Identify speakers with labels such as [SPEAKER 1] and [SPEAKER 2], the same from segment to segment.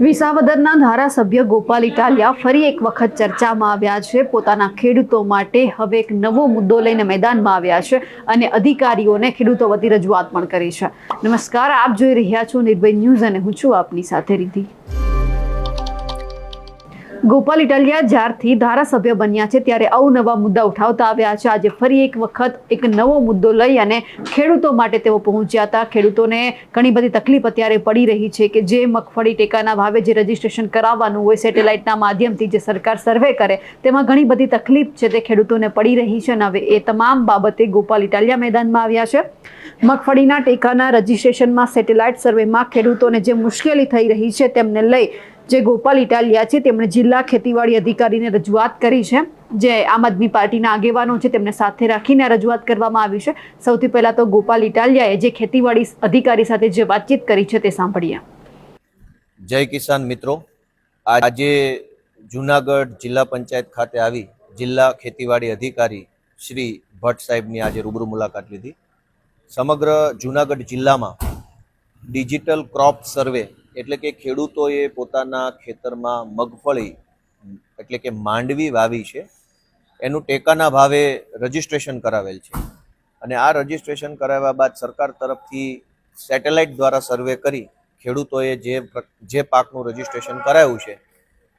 [SPEAKER 1] વિસાવદરના ધારાસભ્ય ગોપાલ ઇટાલિયા ફરી એક વખત ચર્ચામાં આવ્યા છે. પોતાના ખેડૂતો માટે હવે એક નવો મુદ્દો લઈને મેદાનમાં આવ્યા છે અને અધિકારીઓને ખેડૂતો વતી રજૂઆત પણ કરી છે. નમસ્કાર, આપ જોઈ રહ્યા છો નિર્ભય ન્યૂઝ અને હું છું આપની સાથે રીધિ ગોપાલ ઇટાલિયા જ્યારથી ધારાસભ્ય બન્યા છે, ત્યારે અવનવા મુદ્દા ઉઠાવતા આવ્યા છે. આજે ફરી એક વખત એક નવો મુદ્દો લઈ અને ખેડૂતો માટે તેઓ પહોંચ્યા હતા. ખેડૂતોને ઘણી બધી તકલીફ અત્યારે પડી રહી છે કે જે મગફળી ટેકાના ભાવે જે રજીસ્ટ્રેશન કરાવવાનું હોય સેટેલાઇટના માધ્યમથી જે સરકાર સર્વે કરે, તેમાં ઘણી બધી તકલીફ છે તે ખેડૂતોને પડી રહી છે અને હવે એ તમામ બાબતે ગોપાલ ઇટાલિયા મેદાનમાં આવ્યા છે. મગફળીના ટેકાના રજીસ્ટ્રેશનમાં સેટેલાઇટ સર્વેમાં ખેડૂતોને જે મુશ્કેલી થઈ રહી છે તેમને લઈ જે ગોપાલ ઇટાલિયા છે, તેમણે જિલ્લા ખેતીવાડી અધિકારીને રજૂઆત કરી છે, જે આમ આદમી પાર્ટીના આગેવાનો છે, તેમને સાથે રાખીને રજૂઆત કરવામાં આવી છે. સૌથી પહેલા તો ગોપાલ ઇટાલિયાએ જે ખેતીવાડી અધિકારી સાથે જે વાતચીત કરી છે તે સાંભળીએ.
[SPEAKER 2] જય કિસાન મિત્રો, આજે જુનાગઢ જિલ્લા પંચાયત ખાતે આવી જિલ્લા ખેતીવાડી અધિકારી શ્રી ભટ્ટ સાહેબની આજે રૂબરૂ મુલાકાત લીધી. સમગ્ર જુનાગઢ જિલ્લામાં ડિજિટલ ક્રોપ સર્વે એટલે કે ખેડૂતોએ પોતાના ખેતરમાં મગફળી, એટલે કે માંડવી વાવી છે. એનું ટેકાના ભાવે રજિસ્ટ્રેશન કરાવેલ છે. અને આ રજિસ્ટ્રેશન કરાવ્યા બાદ સરકાર તરફથી સેટેલાઇટ દ્વારા સર્વે કરી ખેડૂતોએ જે જે પાકનું રજિસ્ટ્રેશન કરાવ્યું છે,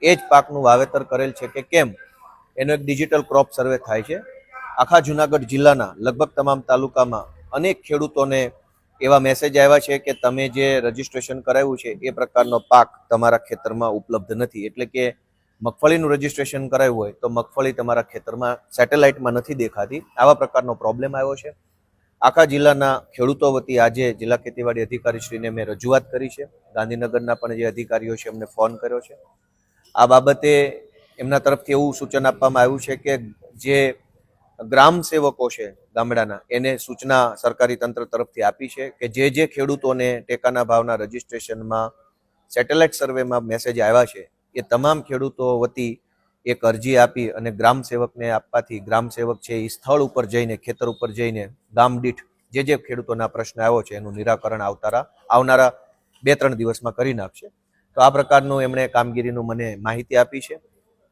[SPEAKER 2] એ જ પાકનું વાવેતર કરેલ છે કે કેમ, એનો એક ડિજિટલ ક્રોપ સર્વે થાય છે. આખા જુનાગઢ જિલ્લાના લગભગ તમામ તાલુકામાં અનેક ખેડૂતોને એવા મેસેજ આવ્યા છે કે તમે જે રજીસ્ટ્રેશન કરાવ્યું છે, એ પ્રકારનો પાક તમારા ખેતરમાં ઉપલબ્ધ નથી. એટલે કે મગફળીનું રજીસ્ટ્રેશન કરાવ્યું હોય તો મગફળી તમારા ખેતરમાં સેટેલાઇટમાં નથી દેખાતી. આવા પ્રકારનો પ્રોબ્લેમ આવ્યો છે. આખા જિલ્લાના ખેડૂતો વતી આજે જિલ્લા ખેતીવાડી અધિકારીશ્રીને મેં રજૂઆત કરી છે. ગાંધીનગરના પણ જે અધિકારીઓ છે, એમને ફોન કર્યો છે. આ બાબતે એમના તરફથી એવું સૂચન આપવામાં આવ્યું છે કે જે ગ્રામ સેવકો છે ગામડાના, એને સૂચના સરકારી તંત્ર તરફથી આપી છે કે જે જે ખેડૂતોને ટેકાના ભાવના રજીસ્ટ્રેશનમાં, સેટેલાઇટ સર્વેમાં મેસેજ આવ્યા છે, એ તમામ ખેડૂતો વતી એક અરજી આપી અને ગ્રામ સેવકને આપવાથી ગ્રામ સેવક છે એ સ્થળ ઉપર જઈને, ખેતર ઉપર જઈને ગામ દીઠ જે જે ખેડૂતોના પ્રશ્ન આવ્યો છે એનું નિરાકરણ આવતારા, આવનારા બે ત્રણ દિવસમાં કરી નાખશે. તો આ પ્રકારનું એમણે કામગીરીનું મને માહિતી આપી છે.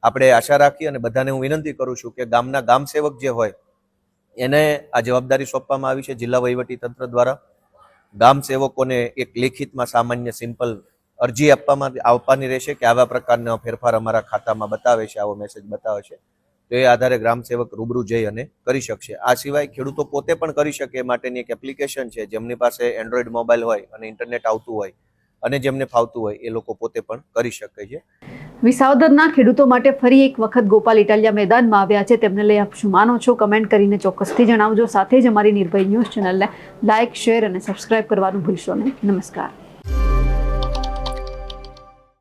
[SPEAKER 2] આપણે આશા રાખી અને બધાને હું વિનંતી કરું છું કે ગામના ગામસેવક જે હોય, એને આ જવાબદારી સોંપવામાં આવી છે જિલ્લા વહીવટી તંત્ર દ્વારા. ગામસેવકોને એક લેખિતમાં સામાન્ય, સિમ્પલ અરજી આપવામાં આવવાની રહેશે કે આવા પ્રકારનો ફેરફાર અમારા ખાતામાં બતાવે છે, આવો મેસેજ બતાવે છે. તો એ આધારે ગ્રામ સેવક રૂબરૂ જઈ અને કરી શકશે. આ સિવાય ખેડૂતો પોતે પણ કરી શકે માટેની એક એપ્લિકેશન છે જેમની પાસે એન્ડ્રોઈડ મોબાઈલ હોય અને ઇન્ટરનેટ આવતું હોય. અને જેમને ફાવતું હોય એ લોકો પોતે પણ કરી શકે છે.
[SPEAKER 1] વિસાવદરના ખેડૂતો માટે ફરી એક વખત ગોપાલ ઇટાલિયા મેદાનમાં આવ્યા છે. તેમને લઈ આપ શું માનો છો? કમેન્ટ કરીને ચોક્કસથી જણાવજો. સાથે જ અમારી નિર્ભય ન્યૂઝ ચેનલને લાઇક, શેર અને સબસ્ક્રાઇબ કરવાનું ભૂલશો નહીં. નમસ્કાર.